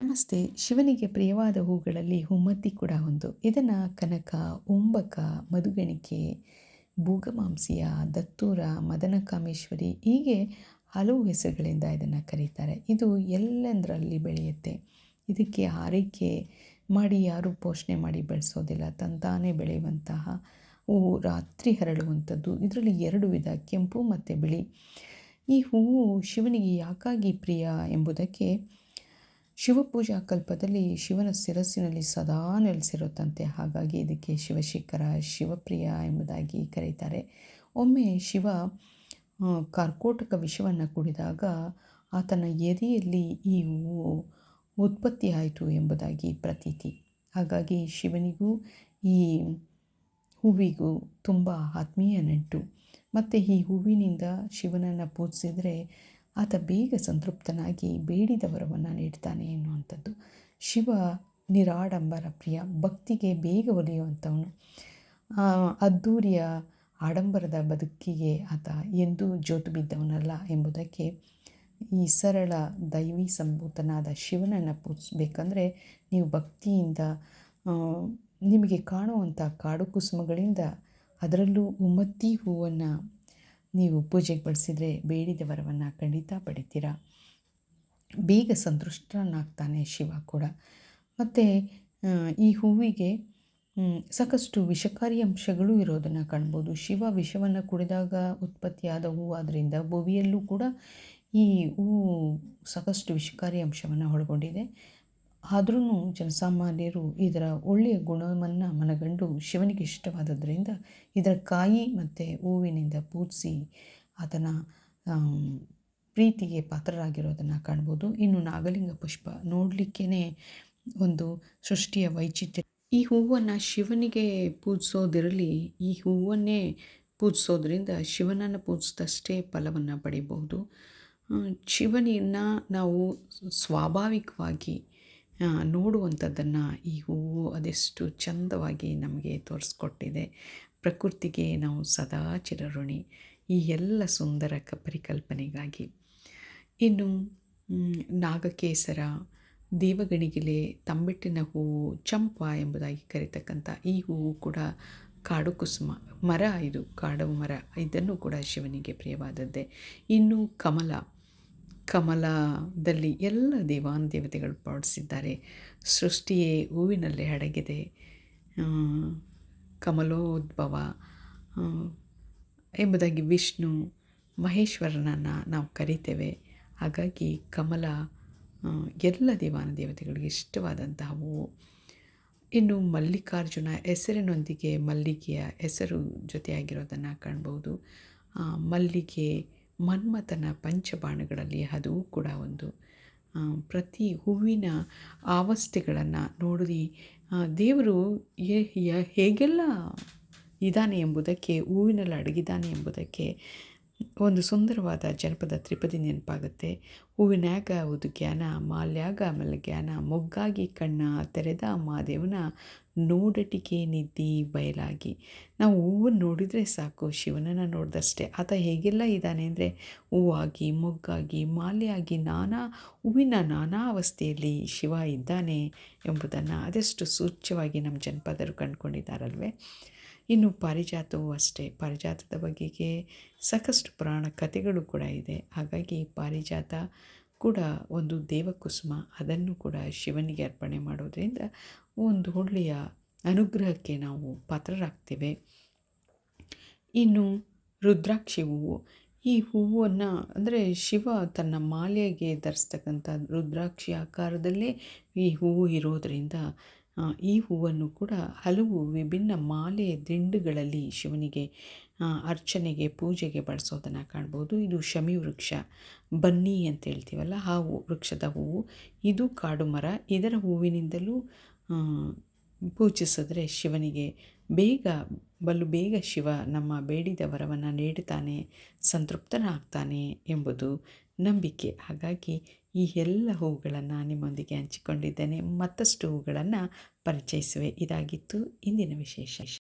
ನಮಸ್ತೆ. ಶಿವನಿಗೆ ಪ್ರಿಯವಾದ ಹೂಗಳಲ್ಲಿ ಹುಮ್ಮತ್ತಿ ಕೂಡ ಒಂದು. ಇದನ್ನು ಕನಕ, ಉಂಬಕ, ಮಧುಗಣಿಕೆ, ಭೂಗಮಾಂಸಿಯ, ದತ್ತೂರ, ಮದನಕಾಮೇಶ್ವರಿ ಹೀಗೆ ಹಲವು ಹೆಸರುಗಳಿಂದ ಇದನ್ನು ಕರೀತಾರೆ. ಇದು ಎಲ್ಲೆಂದರಲ್ಲಿ ಬೆಳೆಯುತ್ತೆ? ಇದಕ್ಕೆ ಆರೈಕೆ ಮಾಡಿ, ಯಾರೂ ಪೋಷಣೆ ಮಾಡಿ ಬೆಳೆಸೋದಿಲ್ಲ. ತಂತಾನೇ ಬೆಳೆಯುವಂತಹ ಹೂವು ರಾತ್ರಿ ಹರಡುವಂಥದ್ದು ಇದರಲ್ಲಿ ಎರಡು ವಿಧ, ಕೆಂಪು ಮತ್ತು ಬಿಳಿ. ಈ ಹೂವು ಶಿವನಿಗೆ ಯಾಕಾಗಿ ಪ್ರಿಯ ಎಂಬುದಕ್ಕೆ ಶಿವಪೂಜಾ ಕಲ್ಪದಲ್ಲಿ ಶಿವನ ಶಿರಸ್ಸಿನಲ್ಲಿ ಸದಾ ನೆಲೆಸಿರುತ್ತಂತೆ. ಹಾಗಾಗಿ ಇದಕ್ಕೆ ಶಿವಶೇಖರ ಶಿವಪ್ರಿಯ ಎಂಬುದಾಗಿ ಕರೀತಾರೆ. ಒಮ್ಮೆ ಶಿವ ಕಾರ್ಕೋಟಕ ವಿಷವನ್ನು ಕುಡಿದಾಗ ಆತನ ಎದೆಯಲ್ಲಿ ಈ ಹೂವು ಉತ್ಪತ್ತಿಯಾಯಿತು ಎಂಬುದಾಗಿ ಪ್ರತೀತಿ. ಹಾಗಾಗಿ ಶಿವನಿಗೂ ಈ ಹೂವಿಗೂ ತುಂಬ ಆತ್ಮೀಯ ನಂಟು. ಮತ್ತು ಈ ಹೂವಿನಿಂದ ಶಿವನನ್ನು ಪೂಜಿಸಿದರೆ ಆತ ಬೇಗ ಸಂತೃಪ್ತನಾಗಿ ಬೇಡಿದ ವರವನ್ನು ನೀಡ್ತಾನೆ ಎನ್ನುವಂಥದ್ದು. ಶಿವ ನಿರಾಡಂಬರ ಪ್ರಿಯ. ಭಕ್ತಿಗೆ ಬೇಗ ಒಲಿಯುವಂಥವನು. ಅದ್ದೂರಿಯ ಆಡಂಬರದ ಬದುಕಿಗೆ ಆತ ಎಂದೂ ಜೋತು ಬಿದ್ದವನಲ್ಲ ಎಂಬುದಕ್ಕೆ ಈ ಸರಳ ದೈವಿ ಸಂಭೂತನಾದ ಶಿವನನ್ನು ಪೂಜಿಸ್ಬೇಕಂದ್ರೆ ನೀವು ಭಕ್ತಿಯಿಂದ ನಿಮಗೆ ಕಾಣುವಂಥ ಕಾಡು ಕುಸುಮಗಳಿಂದ ಅದರಲ್ಲೂ ಉಮ್ಮತ್ತಿ ಹೂವನ್ನು ನೀವು ಪೂಜೆಗೆ ಬಳಸಿದರೆ ಬೇಡಿದ ವರವನ್ನು ಖಂಡಿತ ಪಡಿತೀರ? ಬೇಗ ಸಂತುಷ್ಟನಾಗ್ತಾನೆ ಶಿವ ಕೂಡ. ಮತ್ತು ಈ ಹೂವಿಗೆ ಸಾಕಷ್ಟು ವಿಷಕಾರಿ ಅಂಶಗಳು ಇರೋದನ್ನು ಕಾಣ್ಬೋದು. ಶಿವ ವಿಷವನ್ನು ಕುಡಿದಾಗ ಉತ್ಪತ್ತಿಯಾದ ಹೂವು ಆದ್ದರಿಂದ ಭುವಿಯಲ್ಲೂ ಕೂಡ ಈ ಹೂವು ಸಾಕಷ್ಟು ವಿಷಕಾರಿ ಅಂಶವನ್ನು ಒಳಗೊಂಡಿದೆ. ಆದ್ರೂ ಜನಸಾಮಾನ್ಯರು ಇದರ ಒಳ್ಳೆಯ ಗುಣವನ್ನು ಮನಗಂಡು ಶಿವನಿಗೆ ಇಷ್ಟವಾದದ್ದರಿಂದ ಇದರ ಕಾಯಿ ಮತ್ತು ಹೂವಿನಿಂದ ಪೂಜಿಸಿ ಆತನ ಪ್ರೀತಿಗೆ ಪಾತ್ರರಾಗಿರೋದನ್ನು ಕಾಣ್ಬೋದು. ಇನ್ನು ನಾಗಲಿಂಗ ಪುಷ್ಪ ನೋಡಲಿಕ್ಕೇ ಒಂದು ಸೃಷ್ಟಿಯ ವೈಚಿತ್ರ್ಯ. ಈ ಹೂವನ್ನು ಶಿವನಿಗೆ ಪೂಜಿಸೋದಿರಲಿ, ಈ ಹೂವನ್ನೇ ಪೂಜಿಸೋದ್ರಿಂದ ಶಿವನನ್ನು ಪೂಜಿಸಿದಷ್ಟೇ ಫಲವನ್ನು ಪಡೆಯಬಹುದು ಶಿವನನ್ನು ನಾವು ಸ್ವಾಭಾವಿಕವಾಗಿ ನೋಡುವಂಥದ್ದನ್ನು ಈ ಹೂವು ಅದೆಷ್ಟು ಚಂದವಾಗಿ ನಮಗೆ ತೋರಿಸ್ಕೊಟ್ಟಿದೆ. ಪ್ರಕೃತಿಗೆ ನಾವು ಸದಾ ಚಿರಋಣಿ. ಈ ಎಲ್ಲ ಸುಂದರ ಕ, ಪರಿಕಲ್ಪನೆಗಾಗಿ. ಇನ್ನು ನಾಗಕೇಸರ, ದೇವಗಣಿಗಿಲೆ, ತಂಬಿಟ್ಟಿನ ಹೂವು, ಚಂಪ ಎಂಬುದಾಗಿ ಕರೀತಕ್ಕಂಥ ಈ ಹೂವು ಕೂಡ ಕಾಡು ಕುಸುಮ, ಮರ ಇದು ಕಾಡು ಮರ, ಇದನ್ನು ಕೂಡ ಶಿವನಿಗೆ ಪ್ರಿಯವಾದದ್ದೇ. ಇನ್ನು ಕಮಲ. ಕಮಲದಲ್ಲಿ ಎಲ್ಲ ದೇವಾನ ದೇವತೆಗಳು ಪಾಡಿಸಿದ್ದಾರೆ ಸೃಷ್ಟಿಯೇ ಹೂವಿನಲ್ಲಿ ಅಡಗಿದೆ. ಕಮಲೋದ್ಭವ ಎಂಬುದಾಗಿ ವಿಷ್ಣು, ಮಹೇಶ್ವರನನ್ನು ನಾವು ಕರಿತೇವೆ. ಹಾಗಾಗಿ ಕಮಲ ಎಲ್ಲ ದೇವಾನ ದೇವತೆಗಳಿಗೆ ಇಷ್ಟವಾದಂತಹ ಹೂವು. ಇನ್ನು ಮಲ್ಲಿಕಾರ್ಜುನ ಹೆಸರಿನೊಂದಿಗೆ ಮಲ್ಲಿಗೆಯ ಹೆಸರು ಜೊತೆಯಾಗಿರೋದನ್ನು ಕಾಣ್ಬೋದು. ಮಲ್ಲಿಗೆ ಮನ್ಮಥನ ಪಂಚಬಾಣಗಳಲ್ಲಿ ಅದು ಕೂಡ ಒಂದು. ಪ್ರತಿ ಹೂವಿನ ಆವಸ್ಥೆಗಳನ್ನು ನೋಡಿ ದೇವರು ಹೇಗೆಲ್ಲ ಇದ್ದಾನೆ ಎಂಬುದಕ್ಕೆ, ಹೂವಿನಲ್ಲಿ ಅಡಗಿದ್ದಾನೆ ಎಂಬುದಕ್ಕೆ ಒಂದು ಸುಂದರವಾದ ಜನಪದ ತ್ರಿಪದಿ ನೆನಪಾಗುತ್ತೆ. ಹೂವಿನ್ಯಾಗ ಒಂದು ಜ್ಞಾನ, ಮಾಲ್ಯಾಗ ಆಮೇಲೆ ಜ್ಞಾನ, ಮೊಗ್ಗಾಗಿ ಕಣ್ಣ, ತೆರೆದ ಮಾದೇವನ ನೋಡಟಿಕೆ ನಿದ್ದಿ ಬಯಲಾಗಿ. ನಾವು ಹೂವನ್ನು ನೋಡಿದರೆ ಸಾಕು, ಶಿವನನ್ನು ನೋಡಿದಷ್ಟೇ. ಆತ ಹೇಗೆಲ್ಲ ಇದ್ದಾನೆ ಅಂದರೆ ಹೂವಾಗಿ, ಮೊಗ್ಗಾಗಿ, ಮಾಲೆಯಾಗಿ ನಾನಾ, ಹೂವಿನ ನಾನಾ ಅವಸ್ಥೆಯಲ್ಲಿ ಶಿವ ಇದ್ದಾನೆ ಎಂಬುದನ್ನು ಅದೆಷ್ಟು ಸೂಚ್ಯವಾಗಿ ನಮ್ಮ ಜನಪದರು ಕಂಡುಕೊಂಡಿದ್ದಾರಲ್ವೇ? ಇನ್ನು ಪಾರಿಜಾತವೂ ಅಷ್ಟೇ. ಪಾರಿಜಾತದ ಬಗೆಗೆ ಸಾಕಷ್ಟು ಪುರಾಣ ಕಥೆಗಳು ಕೂಡ ಇದೆ. ಹಾಗಾಗಿ ಪಾರಿಜಾತ ಕೂಡ ಒಂದು ದೇವಕುಸುಮ ಅದನ್ನು ಕೂಡ ಶಿವನಿಗೆ ಅರ್ಪಣೆ ಮಾಡೋದರಿಂದ ಒಂದು ಒಳ್ಳೆಯ ಅನುಗ್ರಹಕ್ಕೆ ನಾವು ಪಾತ್ರರಾಗ್ತೇವೆ. ಇನ್ನು ರುದ್ರಾಕ್ಷಿ ಹೂವು, ಈ ಹೂವನ್ನು ಅಂದರೆ ಶಿವ ತನ್ನ ಮಾಲೆಗೆ ಧರಿಸ್ತಕ್ಕಂಥ ರುದ್ರಾಕ್ಷಿ ಆಕಾರದಲ್ಲೇ ಈ ಹೂವು ಇರೋದರಿಂದ ಈ ಹೂವನ್ನು ಕೂಡ ಹಲವು ವಿಭಿನ್ನ ಮಾಲೆ ದಿಂಡುಗಳಲ್ಲಿ ಶಿವನಿಗೆ ಅರ್ಚನೆಗೆ, ಪೂಜೆಗೆ ಬಳಸೋದನ್ನು ಕಾಣ್ಬೋದು. ಇದು ಶಮಿ ವೃಕ್ಷ, ಬನ್ನಿ ಅಂತ ಹೇಳ್ತೀವಲ್ಲ, ಆ ವೃಕ್ಷದ ಹೂವು ಇದು ಕಾಡು ಮರ. ಇದರ ಹೂವಿನಿಂದಲೂ ಪೂಜಿಸಿದ್ರೆ ಶಿವನಿಗೆ ಬೇಗ, ಬಲು ಬೇಗ ಶಿವ ನಮ್ಮ ಬೇಡಿದ ವರವನ್ನು ನೀಡುತ್ತಾನೆ ಸಂತೃಪ್ತನಾಗ್ತಾನೆ ಎಂಬುದು ನಂಬಿಕೆ. ಹಾಗಾಗಿ ಈ ಎಲ್ಲ ಹೂಗಳನ್ನು ನಿಮ್ಮೊಂದಿಗೆ ಹಂಚಿಕೊಂಡಿದ್ದೇನೆ. ಮತ್ತಷ್ಟು ಹೂಗಳನ್ನು ಪರಿಚಯಿಸುವೆ. ಇದಾಗಿತ್ತು ಇಂದಿನ ವಿಶೇಷ.